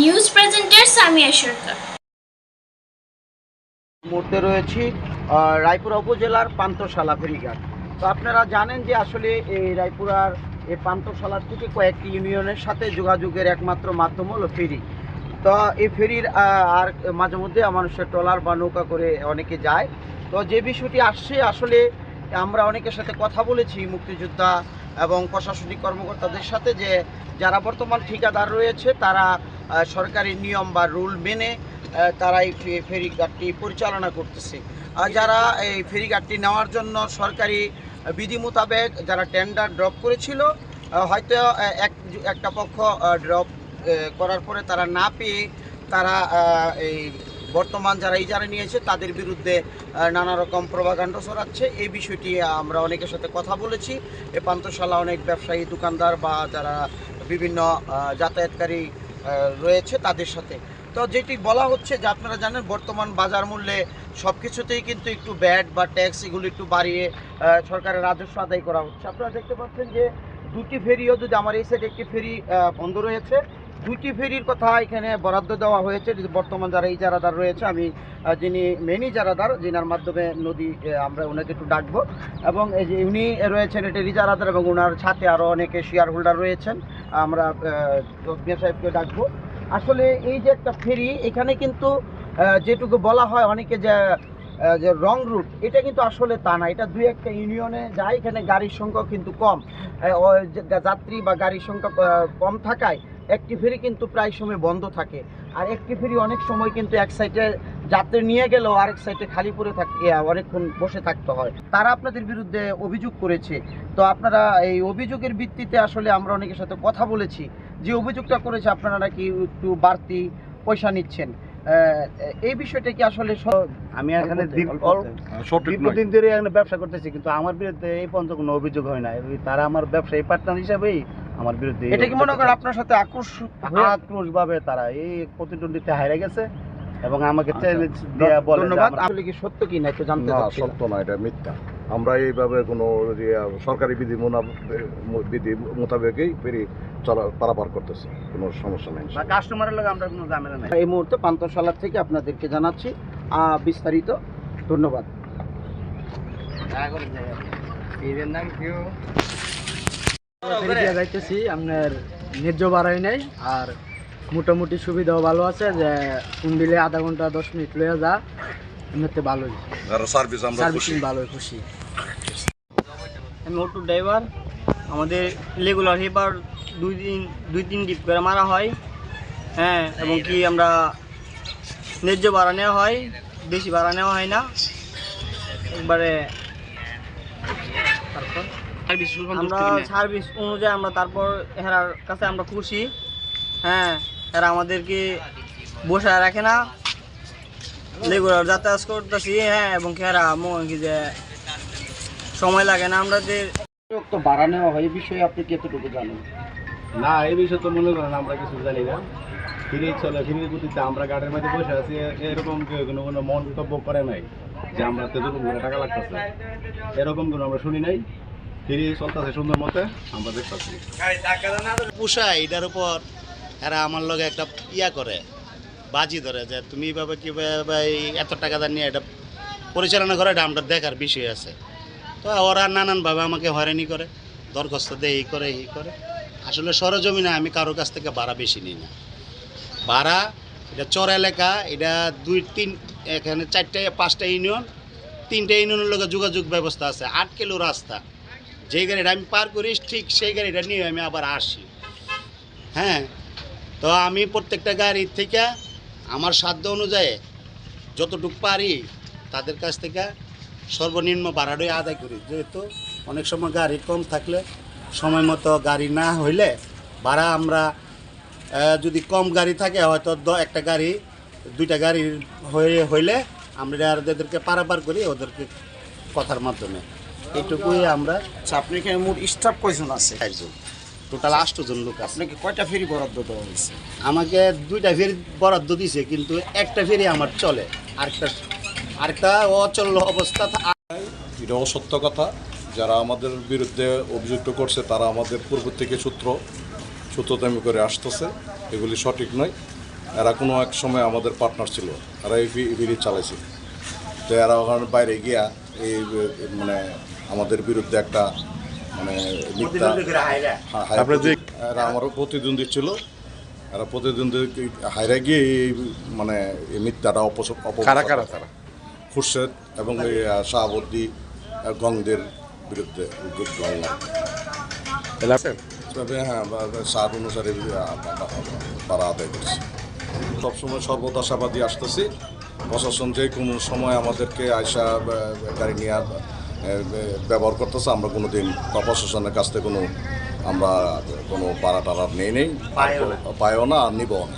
News presenter Samia সরকার। মুহূর্তে রয়েছি রায়পুরা উপজেলার পান্তশালা ফেরিঘাট। তো আপনারা জানেন যে আসলে এই রায়পুরার এই পান্তশালা থেকে কয়েকটি ইউনিয়নের সাথে যোগাযোগের একমাত্র মাধ্যম হলো ফেরি। তো এই ফেরির আর মাঝে মধ্যে মানুষের ট্রলার বা নৌকা করে অনেকে যায়। তো যে বিষয়টি আসছে, আসলে আমরা অনেকের সাথে কথা বলেছি, মুক্তিযোদ্ধা এবং প্রশাসনিক কর্মকর্তাদের সাথে যে যারা বর্তমান ঠিকাদার রয়েছে, তারা সরকারি নিয়ম বা রুল মেনে তারা এই ফেরিঘাটটি পরিচালনা করতেছে। আর যারা এই ফেরিঘাটটি নেওয়ার জন্য সরকারি বিধি মোতাবেক যারা টেন্ডার ড্রপ করেছিল হয়তো এক, একটা পক্ষ ড্রপ করার পরে তারা না পেয়ে তারা এই বর্তমান যারা ইজারা নিয়েছে, তাদের বিরুদ্ধে নানা রকম প্রভাকাণ্ড ছড়াচ্ছে। এই বিষয়টি আমরা অনেকের সাথে কথা বলেছি। এ পান্তশালা অনেক ব্যবসায়ী, দোকানদার বা যারা বিভিন্ন যাতায়াতকারী রয়েছে তাদের সাথে। তো যেটি বলা হচ্ছে যে আপনারা জানেন, বর্তমান বাজার মূল্যে সব কিছুতেই কিন্তু একটু ব্যাট বা ট্যাক্স এগুলো একটু বাড়িয়ে সরকারের রাজস্ব আদায় করা হচ্ছে। আপনারা দেখতে পাচ্ছেন যে দুটি ফেরিও যদি আমার এই সাইডে একটি ফেরি বন্ধ রয়েছে দুটি ফেরির কথা এখানে বরাদ্দ দেওয়া হয়েছে। বর্তমান যারা ইজারাদার রয়েছে, আমি যিনি মেন ইজারাদার যিনার মাধ্যমে নদী আমরা ওনাকে একটু ডাকবো। এবং উনি রয়েছেন এটার ইজারাদার এবং ওনার সাথে আরও অনেকে শেয়ার হোল্ডার রয়েছেন, আমরা সাহেবকে ডাকবো। আসলে এই যে একটা ফেরি, এখানে কিন্তু যেটুকু বলা হয়, অনেকে যে যে রং রুট এটা কিন্তু আসলে তা না। এটা দুই একটা ইউনিয়নে যায়, এখানে গাড়ির সংখ্যা কিন্তু কম। যাত্রী বা গাড়ির সংখ্যা কম থাকায় একটি ফেরি কিন্তু প্রায় সময় বন্ধ থাকে। আর একটি ফেরি অনেক সময় কিন্তু এক সাইডে যাত্রী নিয়ে গেলেও আরেক সাইডে খালি পড়ে থাকে অনেকক্ষণ বসে থাকতে হয়। তারা আপনাদের বিরুদ্ধে অভিযোগ করেছে। তো আপনারা এই অভিযোগের ভিত্তিতে আসলে আমরা অনেকের সাথে কথা বলেছি। যে অভিযোগটা করেছে, আপনারা নাকি একটু বাড়তি পয়সা নিচ্ছেন। এই বিষয়টা কি আসলে আমি এখানে। অল্প- দীর্ঘদিন ধরে এখানে ব্যবসা করতেছি কিন্তু আমার বিরুদ্ধে এই পর্যন্ত কোনো অভিযোগ হয় না। তারা আমার ব্যবসায়ী পার্টনার হিসাবেই আমার বিরুদ্ধে এটা কি মনে করেন আপনার সাথে আক্রোশ হয়ে- আক্রোশ ভাবে তারা এই প্রতিদ্বন্দ্বিতা হারে গেছে এবং আমাকে। চ্যালেঞ্জ দেওয়া বলে ধন্যবাদ। আমরা- আসলে কি সত্য কি না একটু জানতে চাচ্ছি সত্য না এটা মিথ্যা। আমরা এইভাবে কোনো সরকারি বিধি মোনা- বিধি মোতাবেকই ফেরি চলা পারাপার করতেছি। কোনো সমস্যা নেই বা কাস্টমারের লোক আমরা কোনো ঝামেলা নাই। এই মুহূর্তে পান্তশালা থেকে আপনাদেরকে জানাচ্ছি। বিস্তারিত। ধন্যবাদ। যাইতেছি আপনার ন্যায্য বাড়াই নাই আর মোটামুটি সুবিধাও ভালো আছে যে কোন দিলে আধা ঘণ্টা দশ মিনিট লইয়া যা এমনিতে ভালোই। সার্ভিস সার্ভিসিং ভালোই খুশি। আমি অটো ড্রাইভার আমাদের রেগুলার হেবার দুই দিন দুই তিন ডিপ করে মারা হয়। হ্যাঁ এবং কি আমরা ন্যায্য ভাড়া নেওয়া হয় বেশি ভাড়া নেওয়া হয় না। একবারে তারপর আমরা সার্ভিস অনুযায়ী আমরা তারপর এরার কাছে আমরা খুশি। হ্যাঁ এরা আমাদেরকে বসায় রাখে না। রেগুলার যাতায়াত করতেছি হ্যাঁ এবং এরা মনে কি যে সময় লাগে না আমাদের তো ভাড়া নেওয়া হয় এই বিষয়ে আপনি কতটুকু জানেন? না, এই বিষয়ে তো মনে করেন আমরা কিছু জানি না। ফিরে চলে ফিরে গতিতে আমরা গাড়ির মধ্যে বসে আছি এরকম কোনো কোনো মন্তব্য করে নাই যে আমরা তেতুকুম করে টাকা লাগতেছে। এরকম কোনো আমরা শুনি নাই। ফিরে চলতেছে সুন্দর মতে, আমরা দেখতেছি। পোষায় এটার উপর এরা আমার লগে একটা ইয়া করে, বাজি ধরে যে তুমি এইভাবে কীভাবে এত টাকা দান নিয়ে এটা পরিচালনা করে, এটা আমরা দেখার বিষয় আছে। তো ওরা নানানভাবে আমাকে হয়রানি করে, দরখাস্ত দেয় এই করে এই করে। আসলে সরজমিনে আমি কারোর কাছ থেকে ভাড়া বেশি নিই না। ভাড়া, এটা চর এলাকা, এটা দুই, তিন, এখানে চারটে, পাঁচটা ইউনিয়ন, তিনটে ইউনিয়নের লগে যোগাযোগ ব্যবস্থা আছে, আট কিলো রাস্তা। যেই গাড়িটা আমি পার করি, ঠিক সেই গাড়িটা নিয়ে আমি আবার আসি। হ্যাঁ তো আমি প্রত্যেকটা গাড়ির থেকে আমার সাধ্য অনুযায়ী যতটুকু পারি তাদের কাছ থেকে সর্বনিম্ন ভাড়াটাই আদায় করি। যেহেতু অনেক সময় গাড়ি কম থাকলে সময় মতো গাড়ি না হইলে ভাড়া আমরা যদি কম গাড়ি থাকে হয়তো দ- একটা গাড়ি দুইটা গাড়ি হয়ে হইলে আমরা যাদেরকে পারাপার করি ওদেরকে কথার মাধ্যমে। এইটুকুই আমরা আচ্ছা আপনি এখানে মোট স্টাফ কয়জন আছে? একজন। টোটাল আটজন লোক আছে। আপনাকে কয়টা ফেরি বরাদ্দ দেওয়া হয়েছে? আমাকে দুইটা ফেরি বরাদ্দ দিছে কিন্তু একটা ফেরি আমার চলে। আরেকটা আরেকটা অচল অবস্থা এটা অসত্য কথা। যারা আমাদের বিরুদ্ধে অভিযুক্ত করছে তারা আমাদের পূর্ব থেকে সূত্র সূত্রতামি করে আসতেছে। এগুলি সঠিক নয়। এরা কোনো এক সময় আমাদের পার্টনার ছিল। এরা এই ফিরি চালাইছে। তো এরা ওখানে বাইরে গিয়া এই মানে আমাদের বিরুদ্ধে একটা মানে মিথ্যা হ্যাঁ, হাই- আপনার যে- এরা আমারও প্রতিদ্বন্দ্বী ছিল। এরা প্রতিদ্বন্দ্বী হাইরা গিয়ে এই মানে এই মিথ্যাটা অপ- কারা তারা খুরশেদ এবং শাহাবুদ্দি আহ, গংদের বিরুদ্ধে এলাকার তবে হ্যাঁ বা- বা অনুসারে তারা আদায় করছে। সবসময় সর্বদশাবাদী আসতেছি। প্রশাসন যে কোনো সময় আমাদেরকে আয়সা গাড়ি নিয়ে ব্যবহার করতেছে। আমরা কোনো দিন বা প্রশাসনের কাছ থেকে কোনো আমরা কোনো পাড়া টাড়া নেই নেই। পাইও না। আর নিবও না।